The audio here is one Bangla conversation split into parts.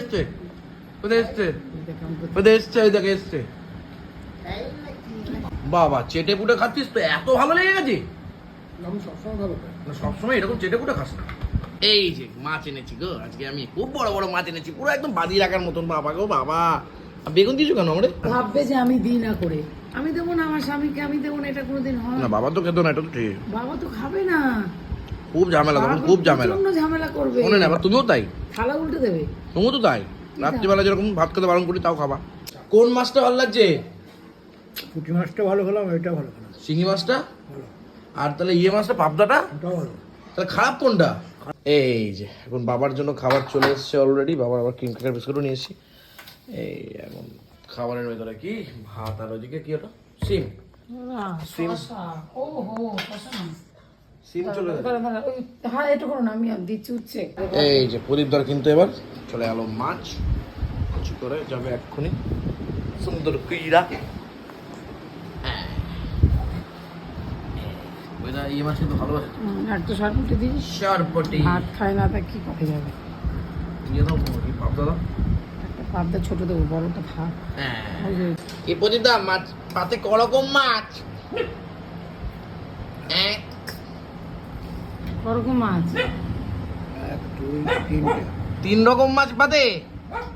এসছে কোথায় এসছে কোথায় এসছে ওই দেখে এসছে। বাবা চেটে পুটে খাচ্ছিস তো? এত ভালো লেগে গেছে? সবসময় এরকম চেটে পুটে খাস না। এই যে মাছ এনেছি গো আজকে আমি খুব বড় বড় মাছ এনেছি পুরো একদম বাদি রাখার মতন বাবা গো বাবা। বেগুন দিয়েছ কেন আমরে ভাববে যে আমি দিই না করে। আমি দেবো না আমার স্বামীকে আমি দেবো না এটা কোনোদিন হয় না বাবা তো খেতো না এটা তো ঠিক। বাবা তো খাবে না। খুব ঝামেলা তখন খুব ঝামেলা। ঝামেলা করবে। মনে না আবার তুমিও তাই। থালা উল্টে দেবে। তুমিও তো তাই। রাত্রিবেলা যেরকম ভাত খেতে বারণ করি তাও খাবা। কোন মাছটা ভালো লাগছে? পুঁটি মাছটা ভালো খেলাম এটা ভালো খেলাম। শিঙি মাছটা? ভালো। আর তাহলে ইয়ে মাছটা পাবদাটা? ভালো। তাহলে খারাপ কোনটা? এই যে এখন বাবার জন্য খাবার চলে এসেছে অলরেডি বাবার আবার ক্রিম ক্র্যাকার বিস্কুটও নিয়ে এসেছি। এই এখন খাবারের ভেতরে কি? ভাত আর ওইদিকে কি ওটা সিম। সিম। ও হো। সিম চলে হ্যাঁ এটা করো আমি দিচ্ছি উচ্ছে এই যে প্রদীপ কিন্তু এবার চলে গেল মাছ। কিছু করে যাবে এক্ষুনি। সুন্দর কুইরা। হ্যাঁ। এই মাছ কিন্তু ভালোবাসে আর তো ভাত খায় না তা কি করে যাবে? দিয়ে দাও কি পাবদা দাও। পাবদা ছোট দেবো বড়টা থাক হ্যাঁ। মাছ পাতে ক রকম মাছ ওরকম মাছ। এক দুই তিনটে। তিন রকম মাছ পাতে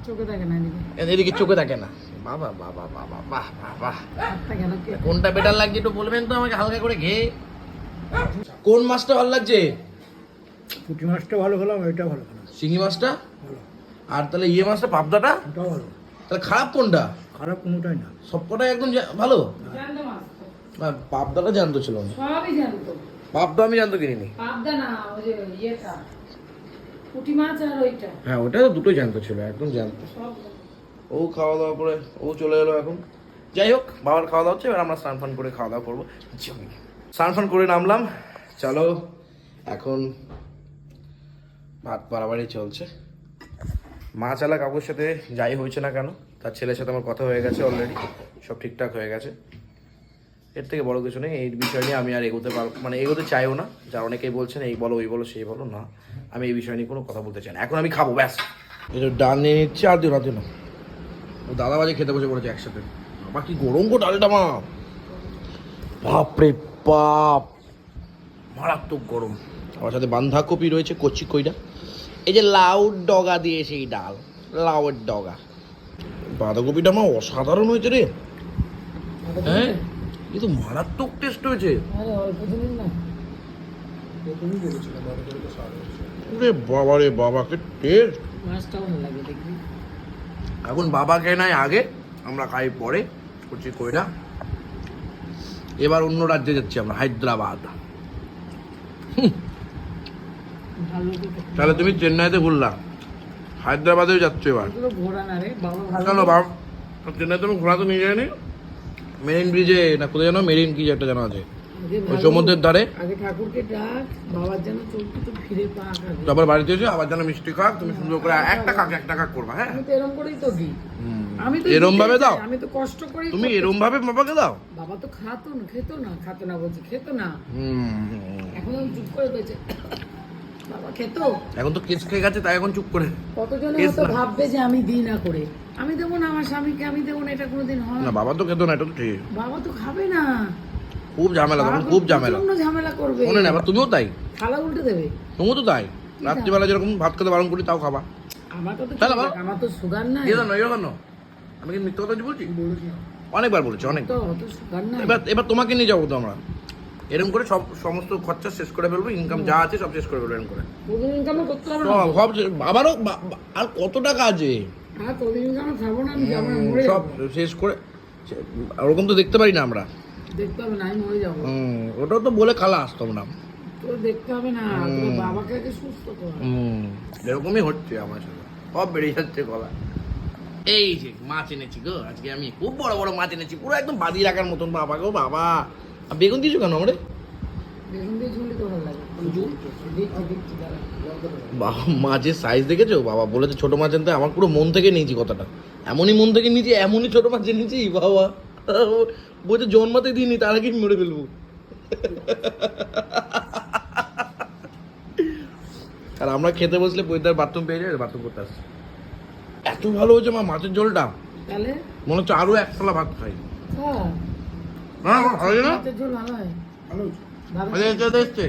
চোখে থাকে না এদিকে। এদিকে চোখে থাকে না। বাবা বাবা বাবা বাহ বাহ বাহ হাতটা গেল কে? কোনটা বেটার লাগছে একটু বলবেন তো আমাকে হালকা করে ঘে। কোন মাছটা ভালো লাগছে? পুঁটি মাছটা ভালো খেলাম এটা ভালো খেলাম। শিঙি মাছটা? ভালো। আর তাহলে ইয়ে মাছটা পাবদাটা? ওটাও ভালো। তাহলে খারাপ কোনটা? খারাপ কোনোটাই না। সবকটাই একদম ভালো? জানতো মাছ তো। আর পাবদাটা জানতো ছিল না। সবই জানতো পাবদা আমি জানতো কিনিনি। পাবদা না ওই যে ইয়েটা পুঁটি মাছ আর ওইটা। হ্যাঁ ওটা তো দুটোই জানতো ছিল একদম জানতো। ও খাওয়া দাওয়া করে ও চলে এলো এখন। যাই হোক বাবার খাওয়া দাওয়া হচ্ছে এবার আমরা স্নান ফান করে খাওয়া দাওয়া করব। জমি। স্নান ফান করে নামলাম চলো এখন ভাত বাড়াবাড়ি চলছে। মা চালা কাকুর সাথে যাই হয়েছে না কেন তার ছেলের সাথে আমার কথা হয়ে গেছে অলরেডি সব ঠিকঠাক হয়ে গেছে। এর থেকে বড় কিছু নেই এই বিষয় নিয়ে আমি আর এগোতে পার মানে এগোতে চাইও না। যা অনেকেই বলছেন এই বলো ওই বলো সেই বলো না। আমি এই বিষয় নিয়ে কোনো কথা বলতে চাই না। এখন আমি খাব ব্যাস। এটা ডাল নিয়ে নিচ্ছি আর দিও না দিও না। ও দাদা বাজে খেতে বসে পড়েছে একসাথে। বাবা কি গরম গো ডালটা মা। বাপরে বাপ। মারাত্মক গরম। আমার সাথে বাঁধাকপি রয়েছে কচি কইরা। এই যে লাউ ডগা দিয়ে সেই ডাল লাউয়ের ডগা। বাঁধাকপিটা মা অসাধারণ হয়েছে রে। হ্যাঁ? এ তো মারাত্মক টেস্ট হয়েছে। আরে অল্প দিনের না। প্রথমেই বলেছিলাম ভালো করে তো সার হয়েছে। রে বাবা রে বাবাকে টেস্ট মাছটাও ভালো লাগে দেখবি। এখন বাবা খেয়ে নেয় আগে আমরা খাই পরে কচি কইরা। এবার অন্য রাজ্যে যাচ্ছি আমরা হায়দ্রাবাদ। তাহলে তুমি চেন্নাইতে ঘুরলা? হায়দ্রাবাদেও যাচ্ছ এবার? এগুলো ঘোরা না রে বাবা ভালো কেন বাপ চেন্নাই তুমি ঘোরা তো নিয়ে যায়নি মেরিন ব্রিজে না কোথায় জানো মেরিন কি একটা জানা আছে। ওই সমুদ্রের ধারে। আগে ঠাকুরকে ডাক বাবার যেন চোখটা তো ফিরে পাক। তারপর বাড়িতে এসে আবার যেন মিষ্টি খাক তুমি সুন্দর করে একটা কাক একটা কাক করবা হ্যাঁ। আমি তো এরম করেই তো দিই। আমি তো এরম ভাবে দাও। আমি তো কষ্ট করি তুমি এরম ভাবে বাবাকে দাও। বাবা তো খাতো না খেত না খাতো না বলছি খেত না। হুম। এখন চুপ করে রয়েছে বাবা খেত এখন তো কেস খেয়ে গেছে তাই এখন চুপ করে। কতজনে হয়তো ভাববে যে আমি দিই না করে। আমি দেবো না আমার স্বামীকে আমি দেবো না এটা কোনোদিন হয় না বাবা তো খেতো না এটা তো ঠিক। বাবা তো খাবে না। খুব ঝামেলা তখন খুব ঝামেলা। ঝামেলা করবে। না আবার তুমিও তাই। থালা উল্টে দেবে। তুমিও তো তাই। রাত্রিবেলা যেরকম ভাত খেতে বারণ করি তাও খাবা। আমার তো আমার তো সুগার নাই। দিয়ে দাও না আমি কি মিথ্যে কথা বলছি? অনেকবার বলেছি অনেক। এবার এবার তোমাকে নিয়ে যাব তো আমরা। এরকম করে সব সমস্ত খরচা শেষ করে ফেলব ইনকাম যা আছে সব শেষ করে ফেলব এরকম করে। সব সব আবারও আর কত টাকা আছে? সব শেষ করে ওরকম তো দেখতে পারি না আমরা। দেখতে হবে না আমি হুম, ওটাও তো বলে দেখতে হবে না বাবাকে আগে সুস্থ কর। হুম, এরকমই হচ্ছে আমার সাথে। সব বেড়ে যাচ্ছে গলা। এই যে মাছ এনেছি গো আজকে আমি খুব বড় বড় মাছ এনেছি পুরো একদম বাদি রাখার মতন বাবা গো বাবা। আর বেগুন দিয়েছ কেন আমরে? বাবা মাছের সাইজ দেখেছ বাবা বলেছে ছোট মাছ আনতে আমার পুরো মন থেকে নিয়েছি কথাটা। এমনই মন থেকে নিয়েছি এমনই ছোট মাছ এনেছি বাবা। বলছে জন্মাতে দিইনি তার আগে মেরে ফেলব। আর আমরা খেতে বসলে পৈতার বাথরুম পেয়ে যাবে বাথরুম করতে আসছে। এত ভালো হয়েছে মা মাছের ঝোলটা। তাহলে? মনে হচ্ছে আরও এক থালা ভাত খাই। হ্যাঁ। না না, ভালো না? ভালো হয়? এসছে?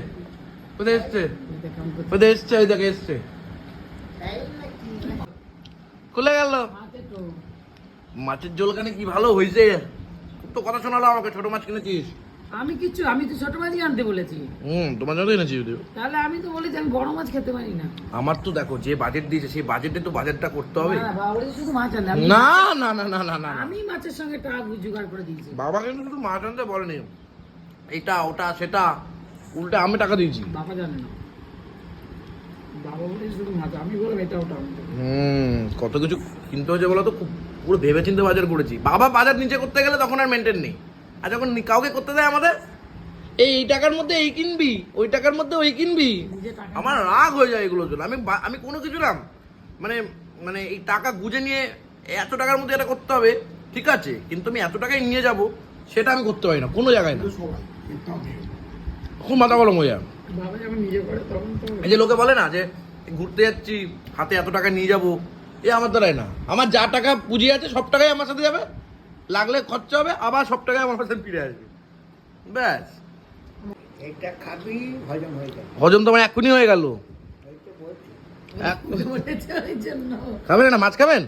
এসছে? এই দেখে এসছে? খুলে গেল। মাছের ঝোল ঝোলখানে কি ভালো হয়েছে? তো কথা শোনালো আমাকে ছোট মাছ কিনেছিস? আমি কিচ্ছু আমি তো ছোট মাছই আনতে বলেছি। হুম তোমার জন্য এনেছি যদিও। তাহলে আমি তো বলেছি আমি বড় মাছ খেতে পারি না। আমার তো দেখো যে বাজেট দিয়েছে সেই বাজেটে তো বাজেটটা করতে হবে। বাবা শুধু মাছ আনতে না না না না না না। আমি মাছের সঙ্গে টাকা জোগাড় করে দিয়েছি। বাবা কিন্তু শুধু মাছ আনতে বলেনি। এটা ওটা সেটা উল্টে আমি টাকা দিয়েছি। বাবা জানে না। কত কিছু কিনতে হয়েছে বলো তো খুব পুরো ভেবে চিন্তে বাজার করেছি। বাবা বাজার নিচে করতে গেলে তখন আর মেনটেন নেই। আর যখন কাউকে করতে দেয় আমাদের এই এই টাকার মধ্যে এই কিনবি ওই টাকার মধ্যে ওই কিনবি। আমার রাগ হয়ে যায় এগুলোর জন্য। আমি আমি কোনো কিছু না মানে মানে এই টাকা গুজে নিয়ে এত টাকার মধ্যে এটা করতে হবে ঠিক আছে কিন্তু আমি এত টাকায় নিয়ে যাব সেটা আমি করতে পারি না কোনো জায়গায় না। খুব মাথা গরম হয়ে যায়। বাবা যখন নিজে করে তখন তো এই যে লোকে বলে না যে ঘুরতে যাচ্ছি হাতে এত টাকা নিয়ে যাব এ আমার দ্বারাই না। আমার যা টাকা পুঁজি আছে সব টাকাই আমার সাথে যাবে। লাগলে খরচা হবে আবার সব টাকাই আমার সাথে ফিরে আসবে। ব্যাস। এটা খাবি হজম হয়ে যাবে। হজম তো আমার এক্ষুনি হয়ে গেল। খাবেন না মাছ খাবেন?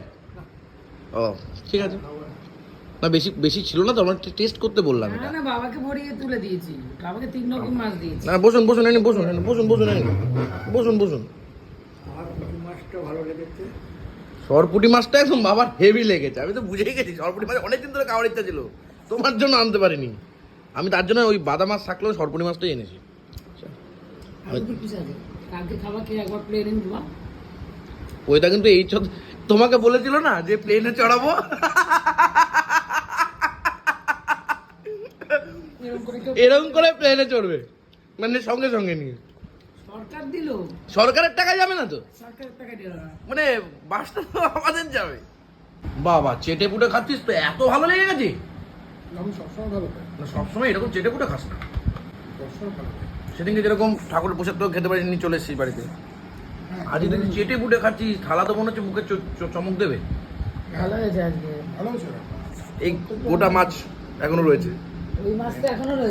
ও ঠিক আছে। না বেশি বেশি ছিল না তো আমরা টেস্ট করতে বললাম না এটা। না বাবাকে ভরিয়ে তুলে দিয়েছি। বাবাকে তিন রকম মাছ দিয়েছি। না বসুন বসুন এনে বসুন এনে বসুন বসুন এনে বসুন বসুন। আমার মাছটা ভালো লেগেছে। সরপুটি মাছটা একদম বাবার হেভি লেগেছে। আমি তো বুঝেই গেছি সরপুটি মাছ অনেকদিন ধরে খাওয়ার ইচ্ছা ছিল। তোমার জন্য আনতে পারিনি। আমি তার জন্য ওই বাদা মাছ থাকলেও সরপুটি মাছটাই এনেছি। ওইটা কিন্তু এই তোমাকে বলেছিল না যে প্লেনে চড়াবো? এরকম করে প্লেনে চড়বে। মানে সঙ্গে সঙ্গে নিয়ে। সরকার দিল। সরকারের টাকা যাবে না তো? সরকারের টাকা দিল না। মানে বাসটা তো আমাদের যাবে। বাবা চেটে পুটে খাচ্ছিস তো? এত ভালো লেগে গেছে? আমি সবসময় ভালো পাই না সবসময় এরকম চেটে পুটে খাস না। সবসময় ভালো সেদিনকে যেরকম ঠাকুরের প্রসাদ তো খেতে পারিনি চলে এসেছি বাড়িতে। আজ দেখি চেটে পুটে খাচ্ছিস থালা তো মনে হচ্ছে মুখে চমক দেবে। ভালো হয়েছে আজকে। ভালো হয়েছে? এই গোটা মাছ এখনও রয়েছে। ওই মাছটা এখনও রয়েছে।